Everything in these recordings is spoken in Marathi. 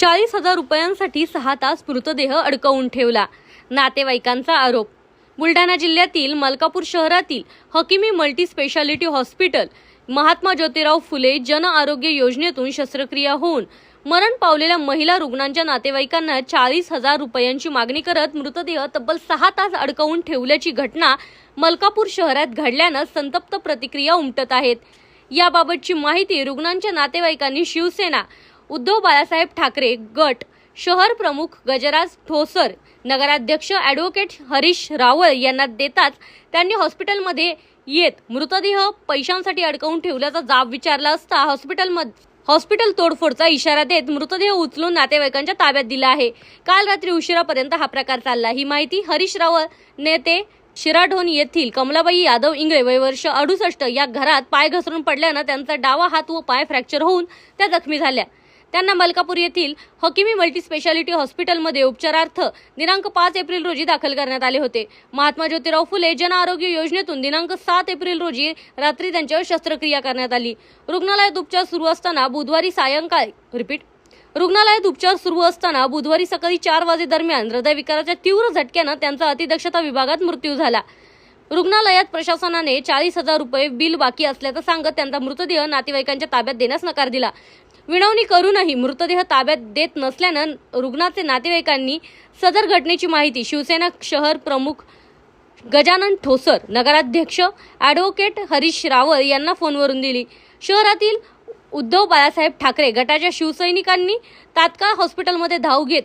चाळीस हजार रुपयांसाठी सहा तास मृतदेह अडकवून ठेवला. नातेवाईकांचा आरोप. बुलढाणा जिल्ह्यातील मलकापूर शहरातील Hakimi multi speciality hospital Mahatma Jyotirao Phule Jan Arogya योजनेतून शस्त्रक्रिया होऊन मरण पावलेल्या महिला रुग्णांच्या नातेवाईकांना चाळीस हजार रुपयांची मागणी करत मृतदेह तब्बल सहा तास अडकवून ठेवल्याची घटना मलकापूर शहरात घडल्यानं संतप्त प्रतिक्रिया उमटत आहेत. याबाबतची माहिती रुग्णांच्या नातेवाईकांनी शिवसेना उद्धव बाळासाहेब ठाकरे गट शहर प्रमुख गजराज ठोसर नगराध्यक्ष ॲडव्होकेट हरीश रावळ यांना देताच त्यांनी हॉस्पिटलमध्ये येत मृतदेह पैशांसाठी अडकवून ठेवल्याचा जाब विचारला असता हॉस्पिटलमध्ये हॉस्पिटल तोडफोडचा इशारा देत मृतदेह उचलून नातेवाईकांच्या ताब्यात दिला आहे. काल रात्री उशिरापर्यंत हा प्रकार चालला. ही माहिती हरीश रावळ नेते शिराढोण येथील कमलाबाई यादव इंगळे वय वर्ष अडुसष्ट या घरात पाय घसरून पडल्यानं त्यांचा डावा हात व पाय फ्रॅक्चर होऊन त्या जखमी झाल्या. त्यांना मलकापूर येथील हकिमी मल्टीस्पेशालिटी हॉस्पिटलमध्ये उपचारार्थ दिनांक पाच एप्रिल रोजी दाखल करण्यात आले होते. महात्मा ज्योतिराव फुले जन आरोग्य योजनेतून दिनांक सात एप्रिल रोजी रात्री त्यांच्यावर शस्त्रक्रिया करण्यात आली. रुग्णालयात उपचार सुरू असताना बुधवारी सायंकाळी रिपीट रुग्णालयात उपचार सुरू असताना बुधवारी सकाळी चार वाजे दरम्यान हृदयविकाराच्या तीव्र झटक्यानं त्यांचा अतिदक्षता विभागात मृत्यू झाला. रुग्णालयात प्रशासनाने चाळीस हजार रुपये बिल बाकी असल्याचं सांगत त्यांचा मृतदेह नातेवाईकांच्या ताब्यात देण्यास नकार दिला. विनवणी करूनही मृतदेह ताब्यात देत नसल्यानं रुग्णाचे नातेवाईकांनी सदर घटनेची माहिती शिवसेना शहर प्रमुख गजानन ठोसर नगराध्यक्ष ॲडव्होकेट हरीश रावळ यांना फोनवरून दिली. शहरातील उद्धव बाळासाहेब ठाकरे गटाच्या शिवसैनिकांनी तात्काळ हॉस्पिटलमध्ये धाव घेत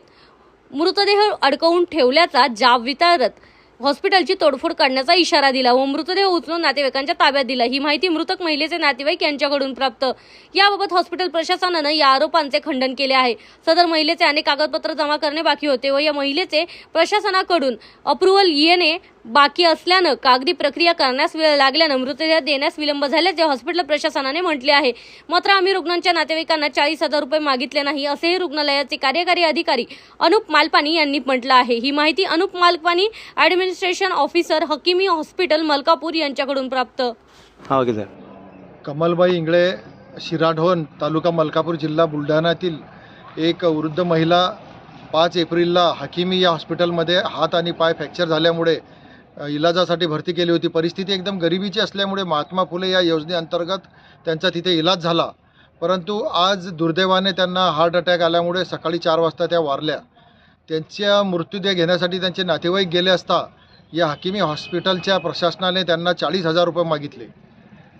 मृतदेह अडकवून ठेवल्याचा जाब विचारत हॉस्पिटलची तोडफोड करण्याचा इशारा दिला व मृतदेह उचलून नातेवाईकांच्या ताब्यात दिला. ही माहिती मृतक महिलेचे नातेवाईक यांच्याकडून प्राप्त. याबाबत हॉस्पिटल प्रशासनानं या आरोपांचे खंडन केले आहे. सदर महिलेचे अनेक कागदपत्र जमा करणे बाकी होते व या महिलेचे प्रशासनाकडून अप्रुव्हल येणे बाकी असल्यानं कागदी प्रक्रिया करण्यास वेळ लागल्यानं मृतदेह देण्यास विलंब झाल्याचे हॉस्पिटल प्रशासनाने म्हटले आहे. मात्र आम्ही रुग्णांच्या नातेवाईकांना चाळीस हजार रुपये मागितले नाही असेही रुग्णालयाचे कार्यकारी अधिकारी अनुप मालपानी यांनी म्हटलं आहे. ही माहिती Anup Malpani administration officer Hakimi hospital Malkapur यांच्याकडून प्राप्त. हा ओके सर कमलबाई इंगळे शिराढोण तालुका मलकापूर जिल्हा बुलढाण्यातील एक वृद्ध महिला पाच एप्रिलला हकिमी या हॉस्पिटलमध्ये हात आणि पाय फ्रॅक्चर झाल्यामुळे इलाजासाठी भरती केली होती. परिस्थिती एकदम गरिबीची असल्यामुळे महात्मा फुले या योजनेअंतर्गत त्यांचा तिथे इलाज झाला. परंतु आज दुर्दैवाने त्यांना हार्ट अटॅक आल्यामुळे सकाळी चार वाजता त्या वारल्या. त्यांच्या मृत्यूदेह घेण्यासाठी त्यांचे नातेवाईक गेले असता या हकिमी हॉस्पिटलच्या प्रशासनाने त्यांना चाळीस हजार रुपये मागितले.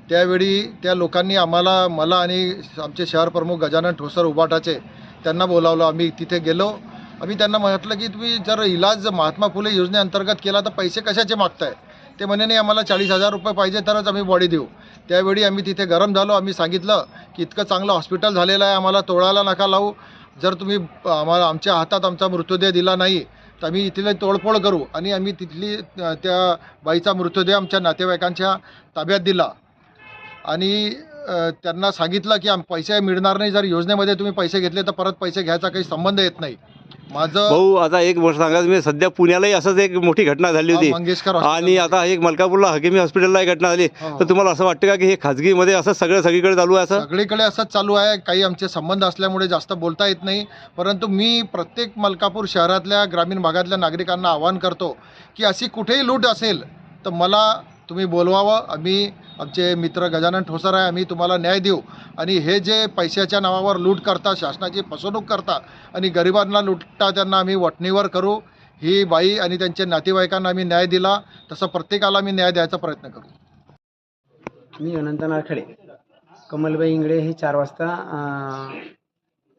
त्यावेळी त्या लोकांनी आम्हाला मला आणि आमचे शहर प्रमुख गजानन ठोसर उबाटाचे त्यांना बोलावलं. आम्ही तिथे गेलो. आम्ही त्यांना म्हटलं की तुम्ही जर इलाज महात्मा फुले योजनेअंतर्गत केला तर पैसे कशाचे मागताय? ते म्हणे नाही आम्हाला चाळीस हजार रुपये पाहिजे तरच आम्ही बॉडी देऊ. त्यावेळी आम्ही तिथे गरम झालो. आम्ही सांगितलं की इतकं चांगलं हॉस्पिटल झालेलं आहे आम्हाला तोडायला नका लावू. जर तुम्ही आम्हाला आमच्या हातात आमचा मृतदेह दिला नाही तर आम्ही इथले तोडफोड करू. आणि आम्ही तिथली त्या बाईचा मृतदेह आमच्या नातेवाईकांच्या ताब्यात दिला. आणि त्यांना सांगितलं की आम पैसे मिळणार नाही. जर योजनेमध्ये तुम्ही पैसे घेतले तर परत पैसे घ्यायचा काही संबंध येत नाही. माझं भाऊ आता एक गोष्ट सांगायचं मी सध्या पुण्यालाही असंच एक मोठी घटना झाली होती. मंगेशकर आणि हॉस्पिटल. आता एक मलकापूरला हकिमी हॉस्पिटलला एक घटना झाली. हो. तर तुम्हाला असं वाटतं का की हे खाजगीमध्ये असं सगळं सगळीकडे चालू आहे असं? सगळीकडे असंच चालू आहे. काही आमचे संबंध असल्यामुळे जास्त बोलता येत नाही. परंतु मी प्रत्येक मलकापूर शहरातल्या ग्रामीण भागातल्या नागरिकांना आवाहन करतो की अशी कुठेही लूट असेल तर मला तुम्ही बोलवावं. आम्ही आमचे मित्र गजानन ठोसर आहे आम्ही तुम्हाला न्याय देऊ. आणि हे जे पैशाच्या नावावर लूट करता शासनाची फसवणूक करता आणि गरिबांना लुटता त्यांना आम्ही वटणीवर करू. ही बाई आणि त्यांच्या नातेवाईकांना आम्ही न्याय दिला. तसं प्रत्येकाला आम्ही न्याय द्यायचा प्रयत्न करू. मी अनंत नारखडे. कमलबाई इंगळे हे चार वाजता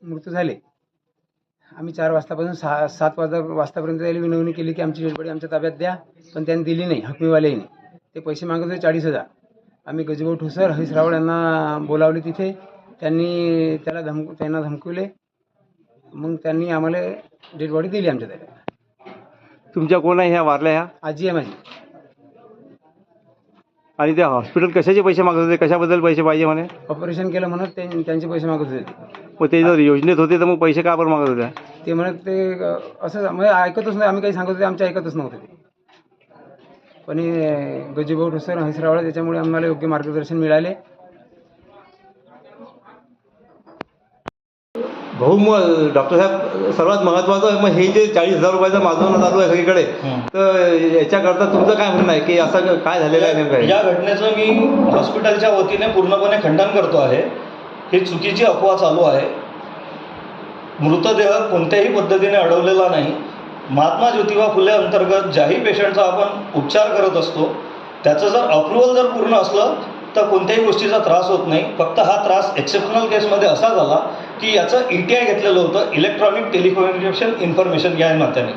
मृत्यू झाले. आम्ही चार वाजतापासून सहा सात वाजता वाजतापर्यंत त्याला विनवणी केली की आमची डेडबॉडी आमच्या ताब्यात द्या पण त्यांनी दिली नाही हकमीवाल्याने ते पैसे मागत होते चाळीस हजार. आम्ही गजभाऊ ठुसर हरीश रावळ यांना बोलावले तिथे. त्यांनी त्याला धमक त्यांना धमकवले. मग त्यांनी आम्हाला डेडबॉडी दिली आमच्या ताब्यात तुमच्या कोण आहे ह्या वारल्या ह्या? आजी आहे माझी. आणि त्या हॉस्पिटल कशाचे पैसे मागत होते? कशाबद्दल पैसे पाहिजे म्हणे? ऑपरेशन केलं म्हणत ते त्यांचे पैसे मागत होते. मग ते जर योजनेत होते तर मग पैसे का बरं मागत होते ते म्हणत ते अ, असं म्हणजे ऐकतच नाही आम्ही काही सांगत होते आमच्या ऐकतच नव्हते ते. पण गजूभाऊ ठोसर हंसरावळे त्याच्यामुळे आम्हाला योग्य मार्गदर्शन मिळाले. भाऊ मग डॉक्टर साहेब सर्वात महत्वाचं मग हे जे चाळीस हजार रुपयाचं माजवणं चालू आहे सगळीकडे. तर याच्याकरता तुमचं काय म्हणणं आहे? की असं काय झालेलं आहे नेमकं? या घटनेचं मी हॉस्पिटलच्या वतीने पूर्णपणे खंडन करतो आहे. ही चुकीची अफवा चालू आहे. मृतदेह कोणत्याही पद्धतीने अडवलेला नाही. महात्मा ज्योतिबा फुले अंतर्गत ज्याही पेशंटचा आपण उपचार करत असतो त्याचं जर अप्रुव्हल जर पूर्ण असलं तर कोणत्याही गोष्टीचा त्रास होत नाही. फक्त हा त्रास एक्सेप्शनल केसमध्ये असा झाला की याचं ई टी आय घेतलेलं होतं इलेक्ट्रॉनिक टेलिकम्युनिकेशन इन्फॉर्मेशन या नात्याने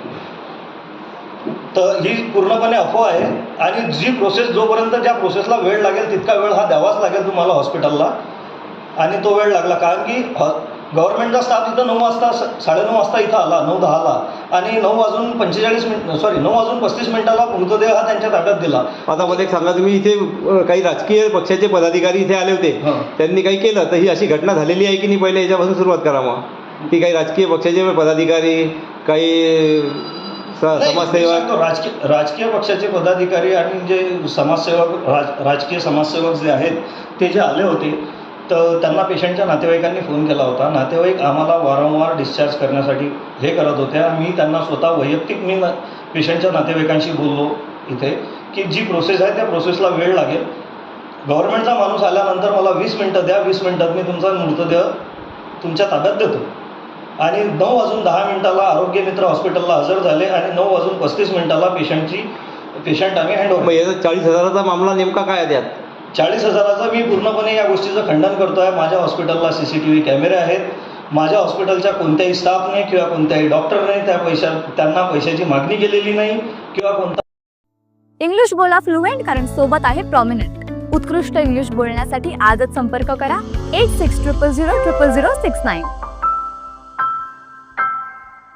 तर ही पूर्णपणे अफवा आहे आणि जी प्रोसेस जोपर्यंत ज्या प्रोसेसला वेळ लागेल तितका वेळ हा द्यावाच लागेल तुम्हाला हॉस्पिटलला आणि तो वेळ लागला. कारण की हॉ गव्हर्नमेंटचा स्टाफ इथं नऊ वाजता साडेनऊ वाजता इथं आला नऊ दहाला. आणि नऊ वाजून पंचेचाळीस मिनिट सॉरी नऊ वाजून पस्तीस मिनिटाला मृतदेह हा त्यांच्या ताब्यात दिला. आता मला एक सांगा तुम्ही इथे काही राजकीय पक्षाचे पदाधिकारी इथे आले होते. त्यांनी काही केलं? तर ही अशी घटना झालेली आहे की नाही पहिले याच्यापासून सुरुवात करा मग. की काही राजकीय पक्षाचे पदाधिकारी काही समाजसेवक? राजकीय राजकीय पक्षाचे पदाधिकारी आणि जे समाजसेवक राज राजकीय समाजसेवक जे आहेत ते जे आले होते तर त्यांना पेशंटच्या नातेवाईकांनी फोन केला होता. नातेवाईक आम्हाला वारंवार डिस्चार्ज करण्यासाठी हे करत होत्या. मी त्यांना स्वतः वैयक्तिक मी ना पेशंटच्या नातेवाईकांशी बोललो इथे की जी प्रोसेस आहे त्या प्रोसेसला वेळ लागेल. गव्हर्नमेंटचा माणूस आल्यानंतर मला वीस मिनटं द्या वीस मिनटात मी तुमचा मृतदेह तुमच्या ताब्यात देतो. आणि नऊ वाजून दहा मिनिटाला आरोग्य मित्र हॉस्पिटलला हजर झाले आणि नऊ वाजून पस्तीस मिनिटाला पेशंटची पेशंट आम्ही मग हँडओव्हर याचा चाळीस हजाराचा मामला नेमका काय द्यात त्यात? चाळीस हजाराचा मी पूर्णपणे या गोष्टीचं खंडन करतो आहे माझ्या हॉस्पिटलला सी सी टी व्ही कॅमेरे आहेत. माझ्या हॉस्पिटलच्या कोणत्याही स्टाफने किंवा कोणत्याही डॉक्टरने त्या पैशा त्यांना पैशाची मागणी केलेली नाही किंवा कोणता इंग्लिश बोला फ्लुएंट कारण सोबत आहे प्रॉमिनंट उत्कृष्ट इंग्लिश बोलण्यासाठी आजच संपर्क करा. Eight six triple zero triple zero six nine